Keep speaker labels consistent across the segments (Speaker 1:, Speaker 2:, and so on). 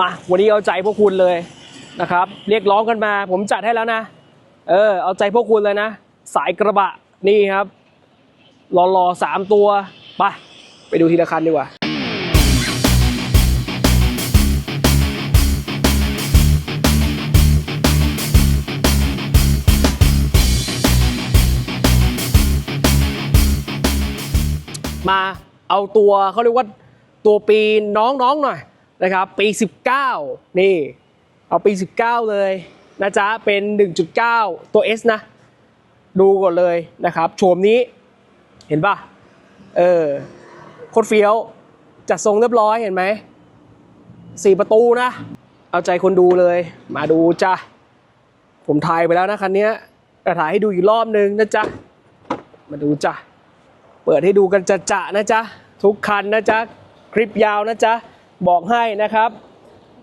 Speaker 1: มาวันนี้เอาใจพวกคุณเลยนะครับ เรียกร้องกันมา ผมจัดให้แล้วนะ เออ เอาใจพวกคุณเลยนะ สายกระบะนี่ครับรอๆสามตัวไปไปดูทีละคันดีกว่ามาเอาตัวเขาเรียกว่าตัวปีน้องๆหน่อย นะครับปี 19 นี่ เอาปี 19 เลยนะจ๊ะ เป็น 1.9 ตัว S นะ ดูก่อนเลยนะครับโฉมนี้เห็นป่ะ เออโคตรเฟี้ยว จัดทรงเรียบร้อยเห็นไหมสี่ประตูนะ เอาใจคนดูเลย มาดูจ้ะ ผมถ่ายไปแล้วนะคันนี้ยแต่ถ่ายให้ดูอีกรอบนึงนะจ๊ะ มาดูจ้ะ เปิดให้ดูกันจะจะนะจ๊ะ ทุกคันนะจ๊ะ คลิปยาวนะจ๊ะ บอกให้นะครับ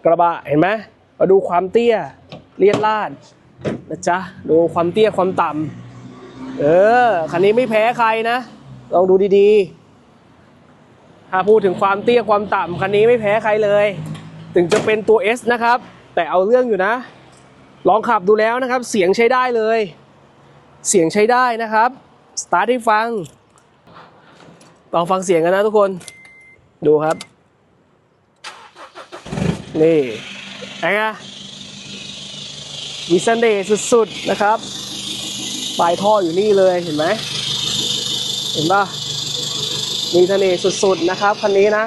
Speaker 1: กระบะเห็นไหมมาดูความเตี้ยเลียดลาดนะจ๊ะดูความเตี้ยความต่ำเออคันนี้ไม่แพ้ใครนะ ลองดูดีๆ ถ้าพูดถึงความเตี้ยความต่ำคันนี้ไม่แพ้ใครเลย ถึงจะเป็นตัว S นะครับ แต่เอาเรื่องอยู่นะ ลองขับดูแล้วนะครับ เสียงใช้ได้เลย เสียงใช้ได้นะครับ สตาร์ทให้ฟังลองฟังเสียงกันนะทุกคน ดูครับ นี่ไงมีเสน่ห์สุดๆนะครับ ปลายท่ออยู่นี่เลยเห็นไหม เห็นป่ะมีเสน่ห์สุดๆนะครับคันนี้นะ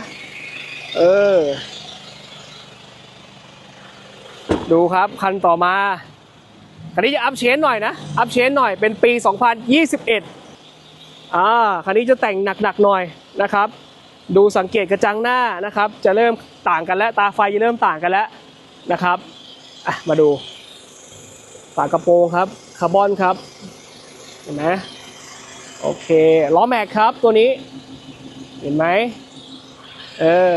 Speaker 1: เออ ดูครับคันต่อมา คันนี้จะอัพเชนหน่อยนะ อัพเชนหน่อยเป็นปี 2021 อ่า คันนี้จะแต่งหนักๆหน่อยนะครับ ดูสังเกตกระจังหน้านะครับ จะเริ่มต่างกันแล้วตาไฟจะเริ่มต่างกันแล้วนะครับมาดูฝากระโปรงครับคาร์บอนครับเห็นไหมโอเคล้อแม็กครับตัวนี้ เห็นไหมเออ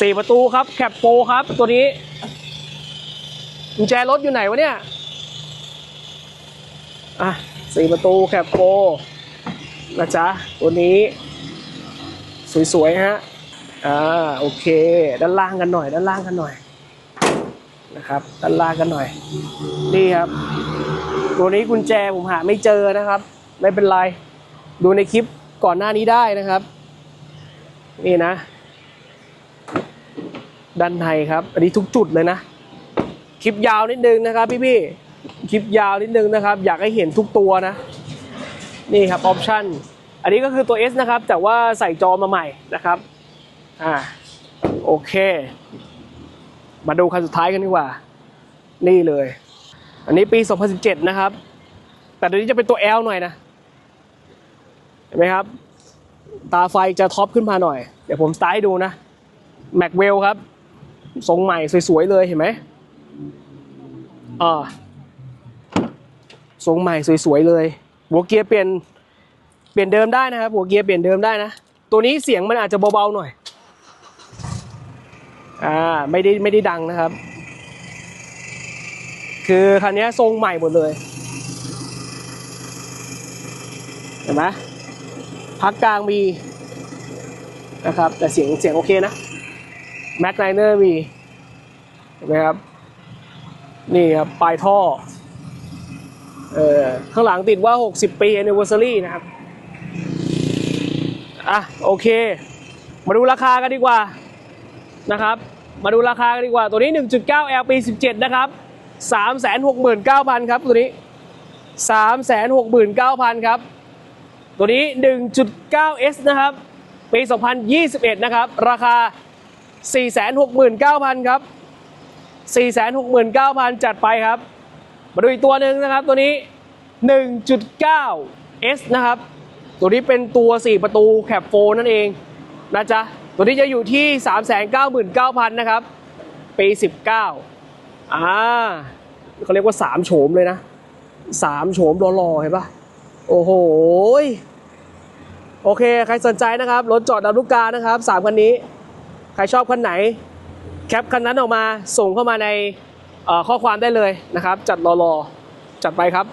Speaker 1: สี่ประตูครับแคปโปครับตัวนี้กุญแจรถอยู่ไหนวะเนี่ยอะสี่ประตูแคปโปนะจ๊ะตัวนี้ สวยๆฮะอ่าโอเค ด้านล่างกันหน่อย ด้านล่างกันหน่อยนะครับ ด้านล่างกันหน่อย นี่ครับ ตัวนี้กุญแจผมหาไม่เจอนะครับ ไม่เป็นไรดูในคลิปก่อนหน้านี้ได้นะครับ นี่นะ ด้านในครับ อันนี้ทุกจุดเลยนะ คลิปยาวนิดนึงนะครับพี่ๆคลิปยาวนิดนึงนะครับ อยากให้เห็นทุกตัวนะ นี่ครับออปชั่น อันนี้ก็คือตัว S นะครับแต่ว่าใส่จอมาใหม่นะครับอ่าโอเค มาดูคันสุดท้ายกันดีกว่า นี่เลย อันนี้ปี 2017 นะครับ แต่เดี๋ยวนี้จะเป็นตัว L หน่อยนะ เห็นไหมครับ ตาไฟจะท็อปขึ้นมาหน่อย เดี๋ยวผมสไตล์ให้ดูนะแม็กเวลครับ ทรงใหม่สวยๆเลยเห็นไหมอ่าทรงใหม่สวยๆเลยหัวเกียร์เปลี่ยน เปลี่ยนเดิมได้นะครับหัวเกียร์เปลี่ยนเดิมได้นะ ตัวนี้เสียงมันอาจจะเบาๆหน่อย อ่าไม่ได้ไม่ได้ดังนะครับ คือคันนี้ทรงใหม่หมดเลย เห็นไหมพักกลางมีนะครับ แต่เสียงเสียงโอเคนะแม็กไนเนอร์มีเห็นไหมครับ นี่ครับ ปลายท่อ เออข้างหลังติดว่า 60 ปี anniversary นะครับ อะโอเค มาดูราคากันดีกว่านะครับ มาดูราคากันดีกว่า ตัวนี้ 1.9 L ปี 17 นะครับ 369,000 ครับ ตัวนี้ 369,000 ครับ ตัวนี้ 1.9S นะครับ ปี 2021 นะครับ ราคา 469,000 ครับ 469,000 จัดไปครับ มาดูอีกตัวหนึ่งนะครับ ตัวนี้ 1.9S นะครับ ตัวนี้เป็นตัว 4 ประตูแคปโฟนั่นเองนะจ๊ะ ตัวนี้จะอยู่ที่ 399,000 นะครับ ปี 19 อ่าเขาเรียกว่า 3 โฉมเลยนะ 3 โฉมรอๆเห็นปะโอ้โห โอเค ใครสนใจนะครับ รถจอดดาวลูกกานะครับสามคันนี้ ใครชอบคันไหน แคปคันนั้นออกมาส่งเข้ามาในข้อความได้เลยนะครับ จัดรอๆ จัดไปครับ